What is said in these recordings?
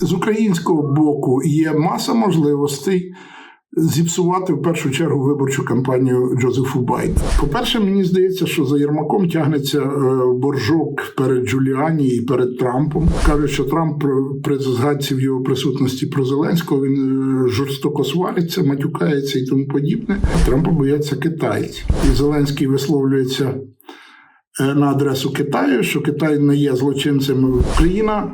З українського боку є маса можливостей зіпсувати в першу чергу виборчу кампанію Джозефу Байдена. По-перше, мені здається, що за Єрмаком тягнеться е, боржок перед Джуліані і перед Трампом. Кажуть, що Трамп при згадці в його присутності про Зеленського він е, жорстоко свариться, матюкається і тому подібне. Трампа бояться китайці. І Зеленський висловлюється е, на адресу Китаю, що Китай не є злочинцем. Україна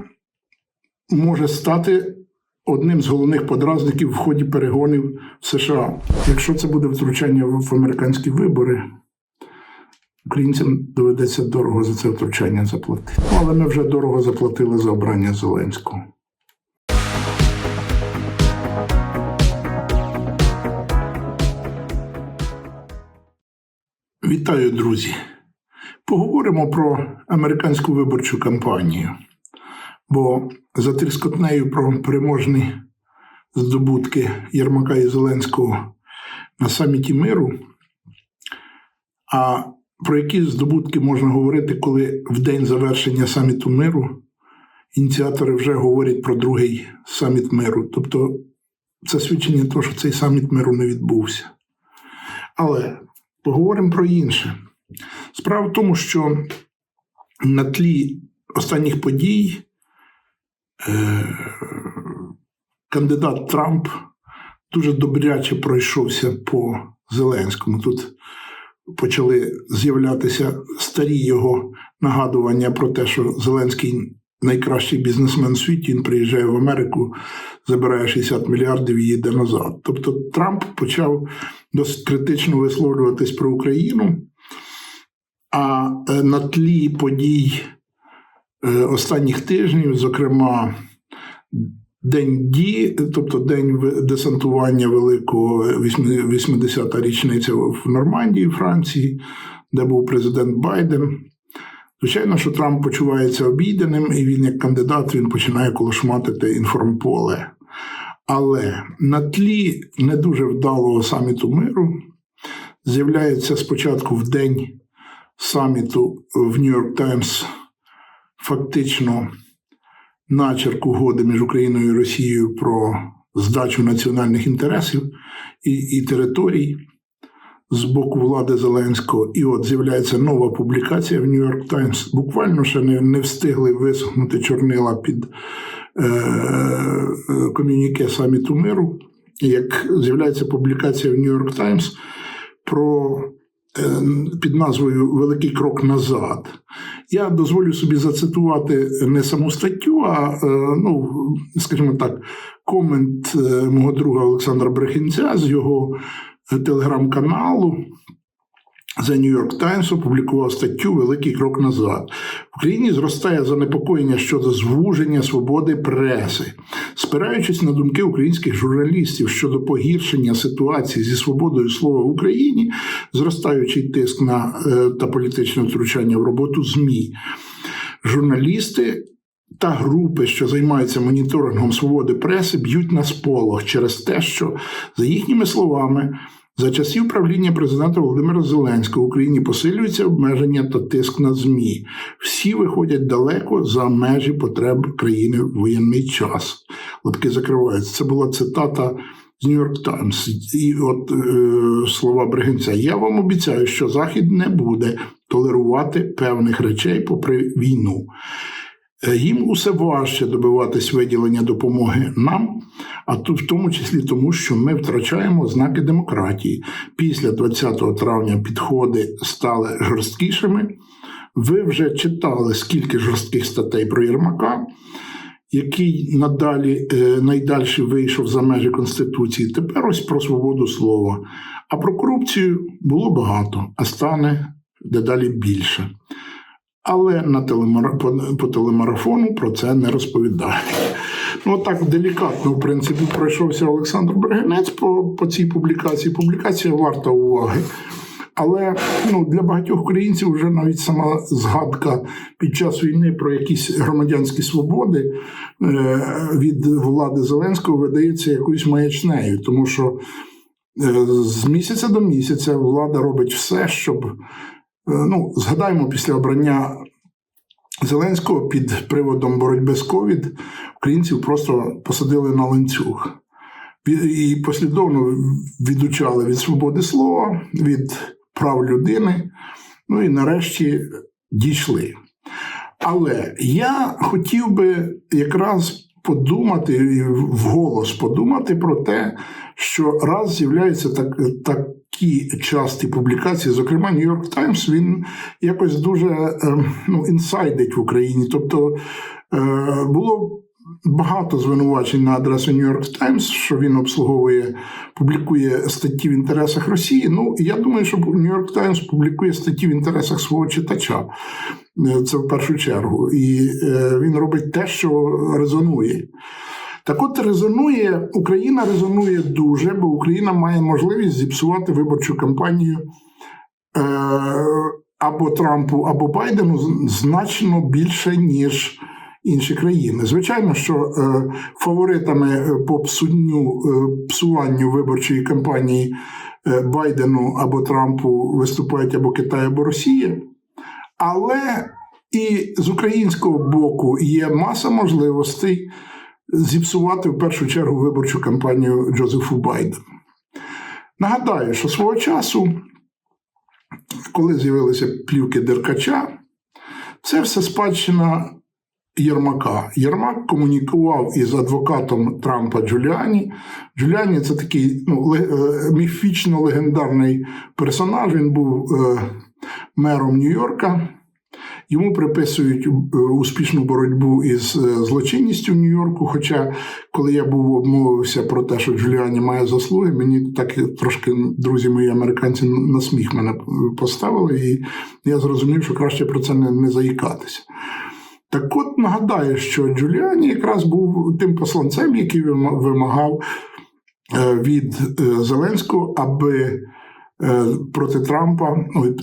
може стати одним з головних подразників в ході перегонів в США. Якщо це буде втручання в американські вибори, українцям доведеться дорого за це втручання заплатити. Але ми вже дорого заплатили за обрання Зеленського. Вітаю, друзі! Поговоримо про американську виборчу кампанію. Бо за тріскотнею про переможні здобутки Єрмака і Зеленського на саміті миру. А про які здобутки можна говорити, коли в день завершення саміту миру ініціатори вже говорять про другий саміт миру. Тобто це свідчення того, що цей саміт миру не відбувся. Але поговоримо про інше. Справа в тому, що на тлі останніх подій кандидат Трамп дуже добряче пройшовся по Зеленському. Тут почали з'являтися старі його нагадування про те, що Зеленський найкращий бізнесмен у світі, він приїжджає в Америку, забирає 60 мільярдів і їде назад. Тобто Трамп почав досить критично висловлюватись про Україну. А е, на тлі подій е, останніх тижнів, зокрема, День Ді, тобто день десантування великого 80-та річниця в Нормандії, Франції, де був президент Байден. Звичайно, що Трамп почувається обійденим, і він, як кандидат, він починає колошматити інформполе. Але на тлі не дуже вдалого саміту миру з'являється спочатку в день саміту в Нью-Йорк Таймс фактично начерк угоди між Україною і Росією про здачу національних інтересів і, і територій з боку влади Зеленського. І от з'являється нова публікація в Нью-Йорк Таймс. Буквально ще не, не встигли висохнути чорнила під е, е, ком'юніке саміту миру. Як з'являється публікація в Нью-Йорк Таймс про під назвою Великий крок назад. Я дозволю собі зацитувати не саму статтю, а е, ну, скажімо так, комент е, мого друга Олександра Брехінця з його е, телеграм-каналу. The New York Times опублікував статтю Великий крок назад. В Україні зростає занепокоєння щодо звуження свободи преси, спираючись на думки українських журналістів щодо погіршення ситуації зі свободою слова в Україні, зростаючий тиск на е, та політичне втручання в роботу ЗМІ. Журналісти та групи, що займаються моніторингом свободи преси, б'ють на сполох через те, що, за їхніми словами, за часів правління президента Володимира Зеленського в Україні посилюються обмеження та тиск на ЗМІ. Всі виходять далеко за межі потреб країни в воєнний час. Лапки закриваються. Це була цитата з Нью-Йорк Таймс. І от е, слова Бригинця. Я вам обіцяю, що Захід не буде толерувати певних речей попри війну. Е, Їм усе важче добиватись виділення допомоги нам, а тут в тому числі тому, що ми втрачаємо знаки демократії. Після 20 травня підходи стали жорсткішими. Ви вже читали скільки жорстких статей про Єрмака, який надалі е, найдальше вийшов за межі Конституції. Тепер ось про свободу слова. А про корупцію було багато, а стане дедалі більше. Але на телемара... по, телемарафону про це не розповідають. Ну, так делікатно, в принципі, пройшовся Олександр Бригинець по, по цій публікації. Публікація варта уваги. Але ну, для багатьох українців вже навіть сама згадка під час війни про якісь громадянські свободи е, від влади Зеленського видається якоюсь маячнею, тому що е, з місяця до місяця влада робить все, щоб ну, згадаємо після обрання Зеленського під приводом боротьби з ковід українців просто посадили на ланцюг. І послідовно відучали від свободи слова, від прав людини. Ну і нарешті дійшли. Але я хотів би якраз подумати вголос подумати про те, що раз з'являються так, такі часті публікації, зокрема, Нью-Йорк Таймс, він якось дуже е, ну, інсайдить в Україні. Тобто е, було. Багато звинувачень на адресу York Times, що він обслуговує, публікує статті в інтересах Росії. Ну, я думаю, що York Times публікує статті в інтересах свого читача. Е, Це в першу чергу. І е, він робить те, що резонує. Так от резонує, Україна резонує дуже, бо Україна має можливість зіпсувати виборчу кампанію е, або Трампу, або Байдену значно більше, ніж інші країни. Звичайно, що е, фаворитами по псунню, е, псуванню виборчої кампанії е, Байдену або Трампу виступають або Китай, або Росія. Але і з українського боку є маса можливостей зіпсувати в першу чергу виборчу кампанію Джозефу Байдену. Нагадаю, що свого часу, коли з'явилися плівки Деркача, це все спадщина Єрмака. Єрмак комунікував із адвокатом Трампа Джуліані. Джуліані це такий ну, міфічно легендарний персонаж. Він був е, мером Нью-Йорка. Йому приписують е, успішну боротьбу із е, злочинністю в Нью-Йорку. Хоча, коли я був обмовився про те, що Джуліані має заслуги, мені так трошки друзі мої американці на сміх мене поставили, і я зрозумів, що краще про це не, не заїкатися. Так от нагадаю, що Джуліані якраз був тим посланцем, який вимагав від Зеленського, аби проти Трампа,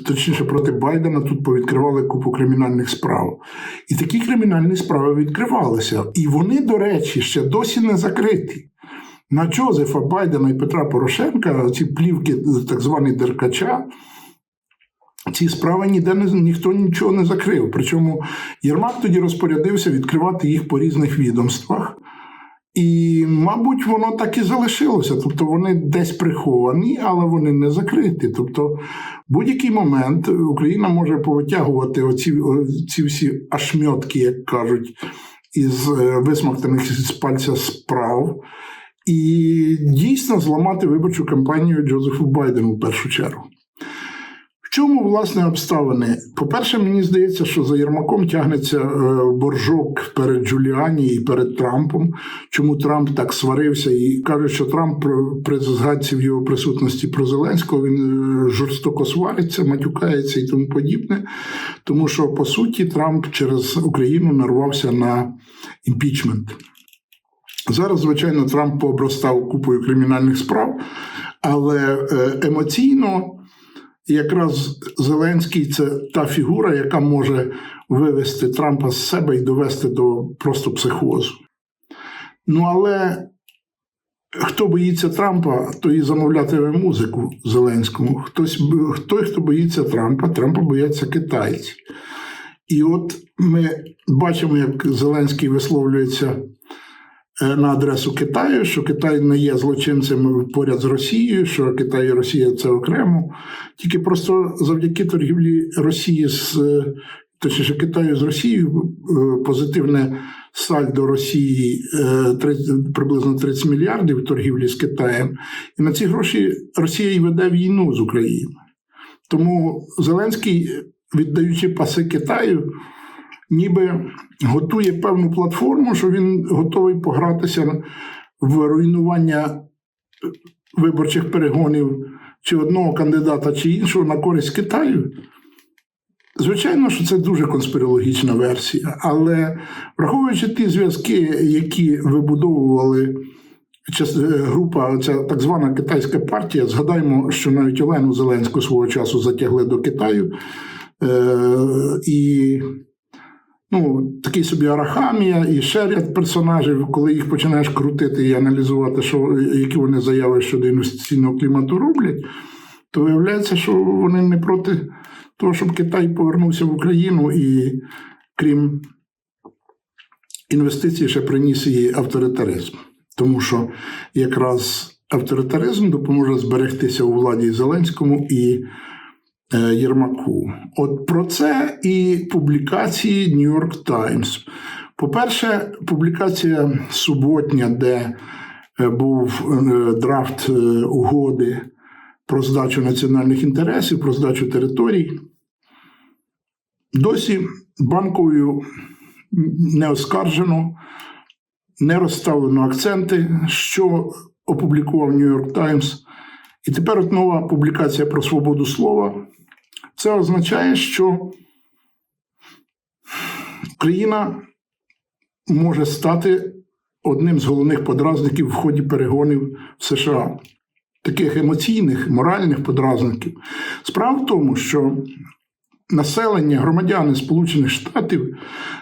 точніше проти Байдена, тут повідкривали купу кримінальних справ. І такі кримінальні справи відкривалися. І вони, до речі, ще досі не закриті. На Джозефа Байдена і Петра Порошенка ці плівки так звані Деркача. Ці справи ніде не ніхто нічого не закрив. Причому Єрмак тоді розпорядився відкривати їх по різних відомствах. І, мабуть, воно так і залишилося. Тобто вони десь приховані, але вони не закриті. Тобто, в будь-який момент Україна може повитягувати оці, оці всі ашмьотки, як кажуть, із е, висмоктаних з пальця справ, і дійсно зламати виборчу кампанію Джозефу Байдену в першу чергу. Чому власне обставини? По-перше, мені здається, що за Єрмаком тягнеться е, боржок перед Джуліані і перед Трампом. Чому Трамп так сварився і каже, що Трамп при згадці в його присутності про Зеленського він е, жорстоко свариться, матюкається і тому подібне. Тому що по суті Трамп через Україну нарвався на імпічмент. Зараз, звичайно, Трамп пообростав купою кримінальних справ, але е, якраз Зеленський це та фігура, яка може вивести Трампа з себе і довести до просто психозу. Ну, але хто боїться Трампа, то і замовлятиме музику Зеленському. Хтось, Той, хто боїться Трампа, Трампа бояться китайці. І от ми бачимо, як Зеленський висловлюється на адресу Китаю, що Китай не є злочинцем поряд з Росією, що Китай і Росія це окремо. Тільки просто завдяки торгівлі Росії з е, точніше Китаю з Росією е, позитивне сальдо Росії 30, приблизно 30 мільярдів торгівлі з Китаєм. І на ці гроші Росія і веде війну з Україною. Тому Зеленський, віддаючи паси Китаю, ніби готує певну платформу, що він готовий погратися в руйнування виборчих перегонів чи одного кандидата, чи іншого на користь Китаю. Звичайно, що це дуже конспірологічна версія, але враховуючи ті зв'язки, які вибудовували група, ця так звана китайська партія, згадаємо, що навіть Олену Зеленську свого часу затягли до Китаю. Е, і Ну, такий собі арахамія і ще ряд персонажів, коли їх починаєш крутити і аналізувати, що, які вони заяви щодо інвестиційного клімату роблять, то виявляється, що вони не проти того, щоб Китай повернувся в Україну і крім інвестицій, ще приніс і авторитаризм. Тому що якраз авторитаризм допоможе зберегтися у владі Зеленському і Єрмаку. От про це і публікації New York Times. По-перше, публікація суботня, де е, був е, драфт е, угоди про здачу національних інтересів, про здачу територій. Досі банковою не оскаржено, не розставлено акценти, що опублікував New York Times. І тепер от нова публікація про свободу слова. Це означає, що Україна може стати одним з головних подразників в ході перегонів в США. Таких емоційних, моральних подразників. Справа в тому, що населення, громадяни Сполучених Штатів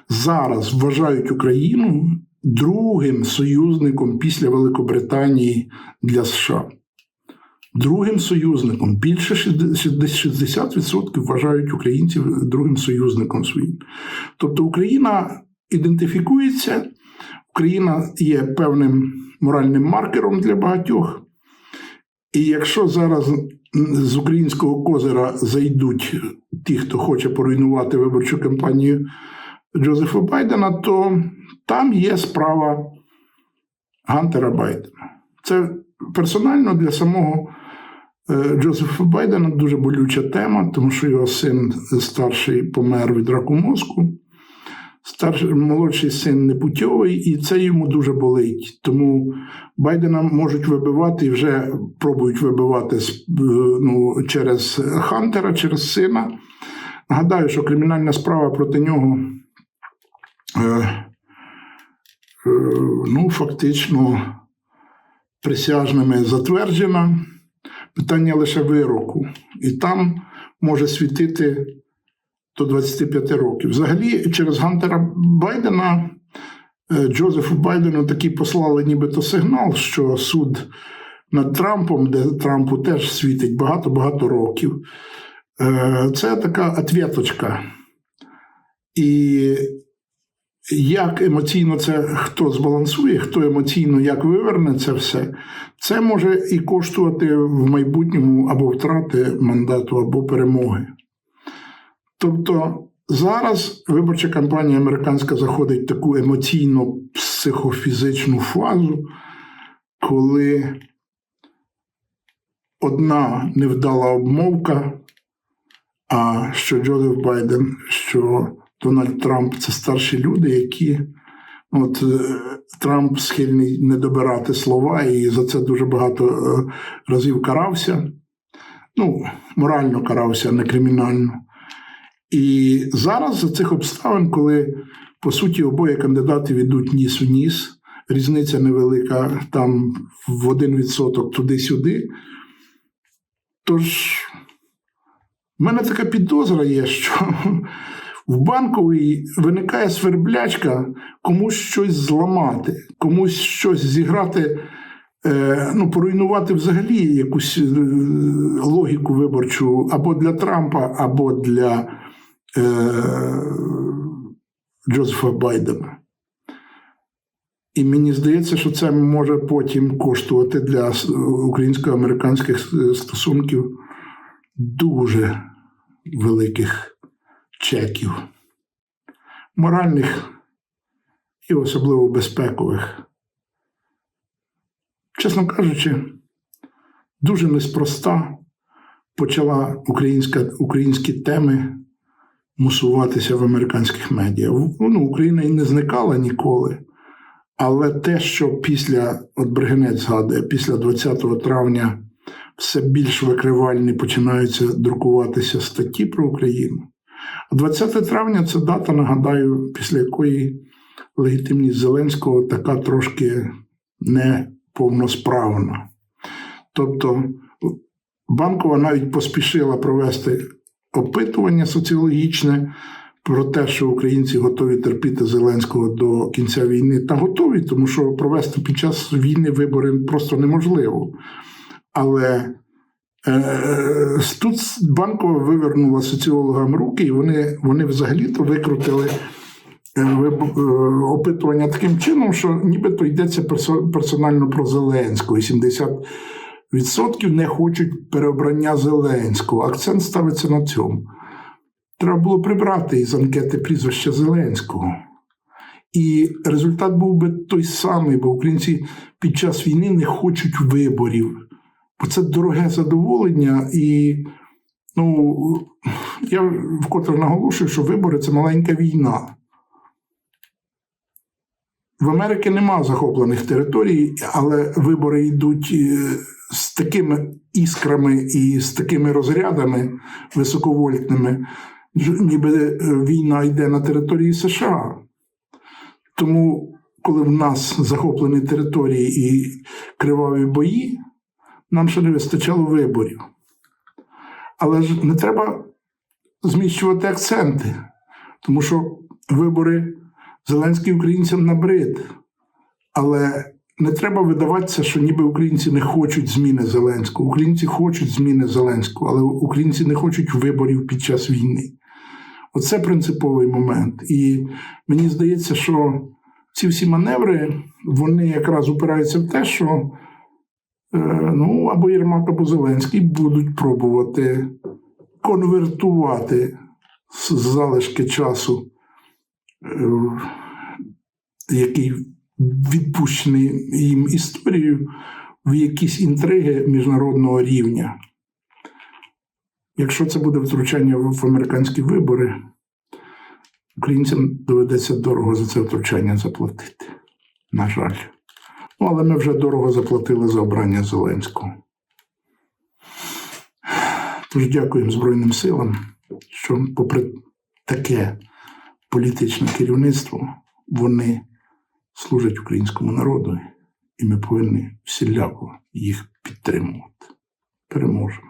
зараз вважають Україну другим союзником після Великобританії для США. Другим союзником більше 60% вважають українців другим союзником своїм. Тобто Україна ідентифікується, Україна є певним моральним маркером для багатьох. І якщо зараз з українського козира зайдуть ті, хто хоче поруйнувати виборчу кампанію Джозефа Байдена, то там є справа Гантера Байдена. Це персонально для самого Джозефа Байдена дуже болюча тема, тому що його син старший помер від раку мозку. Старший молодший син непутьовий, і це йому дуже болить. Тому Байдена можуть вибивати і вже пробують вибивати ну, через Хантера, через сина. Нагадаю, що кримінальна справа проти нього е, е, ну, фактично присяжними затверджена. Питання лише вироку. І там може світити до 25 років. Взагалі, через Гантера Байдена е, Джозефу Байдену таки послали нібито сигнал, що суд над Трампом, де Трампу теж світить багато-багато років. е, Це така отвіточка. І як емоційно це хто збалансує, хто емоційно як виверне це все, це може і коштувати в майбутньому або втрати мандату, або перемоги. Тобто зараз виборча кампанія американська заходить в таку емоційно психофізичну фазу, коли одна невдала обмовка, а що Джозеф Байден, що Дональд Трамп це старші люди, які от е, Трамп схильний не добирати слова, і за це дуже багато е, разів карався. Ну, морально карався, не кримінально. І зараз за цих обставин, коли по суті обоє кандидатів йдуть ніс у ніс, різниця невелика, там в один відсоток туди-сюди. Тож, в мене така підозра є, що в банковій виникає сверблячка комусь щось зламати, комусь щось зіграти, е, ну, поруйнувати взагалі якусь е, логіку виборчу або для Трампа, або для е, Джозефа Байдена. І мені здається, що це може потім коштувати для українсько-американських стосунків дуже великих чеків, моральних і особливо безпекових. Чесно кажучи, дуже неспроста почала українська, українські теми мусуватися в американських медіа. Ну, Україна і не зникала ніколи. Але те, що після, от Бригенець згадує, після 20 травня все більш викривальні починаються друкуватися статті про Україну. А 20 травня це дата, нагадаю, після якої легітимність Зеленського така трошки неповносправна. Тобто банкова навіть поспішила провести опитування соціологічне про те, що українці готові терпіти Зеленського до кінця війни, та готові, тому що провести під час війни вибори просто неможливо. Але тут банкова вивернула соціологам руки, і вони вони взагалі-то викрутили е, е, опитування таким чином, що нібито йдеться персонально про Зеленського. І 70% не хочуть переобрання Зеленського. Акцент ставиться на цьому. Треба було прибрати із анкети прізвище Зеленського. І результат був би той самий, бо українці під час війни не хочуть виборів. Бо це дороге задоволення, і ну, я вкотре наголошую, що вибори це маленька війна. В Америці нема захоплених територій, але вибори йдуть е, з такими іскрами і з такими розрядами високовольтними, ніби е, війна йде на території США. Тому, коли в нас захоплені території і криваві бої, нам ще не вистачало виборів. Але ж не треба зміщувати акценти, тому що вибори Зеленський українцям набрид. Але не треба видаватися, що ніби українці не хочуть зміни Зеленського. Українці хочуть зміни Зеленського, але українці не хочуть виборів під час війни. Оце принциповий момент. І мені здається, що ці всі маневри вони якраз упираються в те, що ну, або Єрмак, або Зеленський будуть пробувати конвертувати з залишки часу, е, який відпущений їм історією, в якісь інтриги міжнародного рівня. Якщо це буде втручання в американські вибори, українцям доведеться дорого за це втручання заплатити. На жаль. Ну, але ми вже дорого заплатили за обрання Зеленського. Тож дякуємо Збройним силам, що, попри таке політичне керівництво, вони служать українському народу, і ми повинні всіляко їх підтримувати. Переможемо.